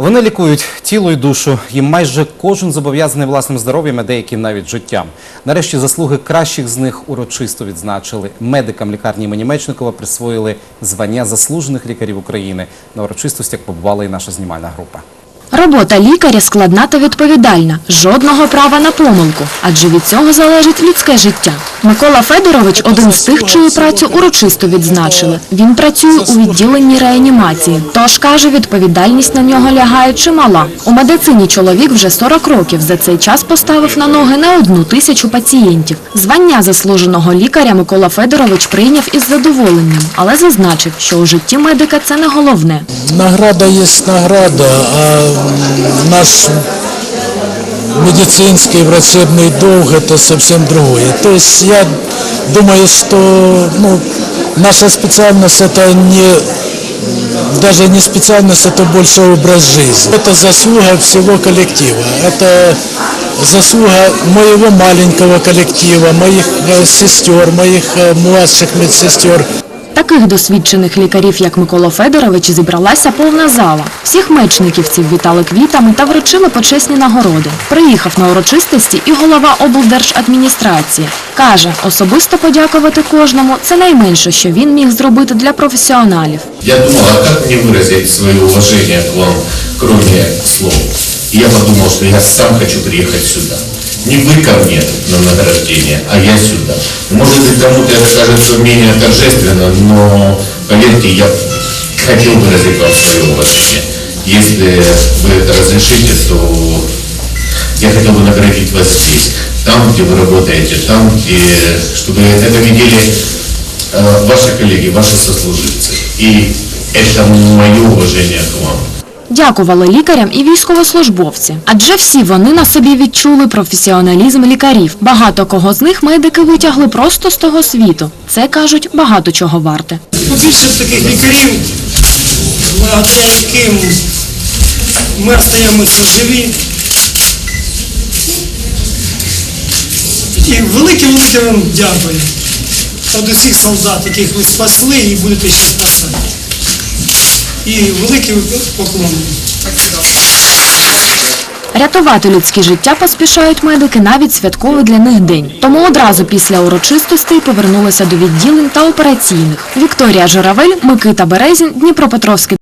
Вони лікують тіло і душу. Їм майже кожен зобов'язаний власним здоров'ям, а деякі навіть життям. Нарешті заслуги кращих з них урочисто відзначили. Медикам лікарні імені Мечникова присвоїли звання заслужених лікарів України. На урочистостях побувала і наша знімальна група. Робота лікаря складна та відповідальна. Жодного права на помилку, адже від цього залежить людське життя. Микола Федорович один з тих, чию працю урочисто відзначили. Він працює у відділенні реанімації. Тож каже, відповідальність на нього лягає чимала. У медицині чоловік вже 40 років. За цей час поставив на ноги не одну тисячу пацієнтів. Звання заслуженого лікаря Микола Федорович прийняв із задоволенням, але зазначив, що у житті медика це не головне. Награда есть награда, а наш медицинский врачебный долг это совсем другое. То есть я думаю, что ну, наша специальность это не даже не специальность, это больше образ жизни. Это заслуга всего коллектива. Это заслуга моего маленького коллектива, моих э, сестер, моих э, младших медсестер. Таких досвідчених лікарів, як Микола Федорович, зібралася повна зала. Всіх мечниківців вітали квітами та вручили почесні нагороди. Приїхав на урочистості і голова облдержадміністрації. Каже, особисто подякувати кожному – це найменше, що він міг зробити для професіоналів. Я думал, а как мне выразить свое уважение к вам, кроме слов? И я подумал, что я сам хочу приехать сюда. Не вы ко мне на награждение, а я сюда. Может быть, кому-то это кажется менее торжественно, но, поверьте, я хотел выразить вам свое уважение. Если вы это разрешите, то я хотел бы наградить вас здесь, там, где вы работаете, там, где, чтобы это видели э, ваши коллеги, ваши сослуживцы. И это мое уважение к вам. Дякували лікарям і військовослужбовці, адже всі вони на собі відчули професіоналізм лікарів. Багато кого з них медики витягли просто з того світу. Це кажуть багато чого варте. Більшість таких лікарів, благодаря яким ми остаємося живі. І велике-велике вам дякую. Від усіх солдат, яких ви спасли і будете ще спасати. І великий поклон. Рятувати людське життя поспішають медики навіть святковий для них день. Тому одразу після урочистостей повернулися до відділень та операційних. Вікторія Журавель, Микита Березін, Дніпропетровський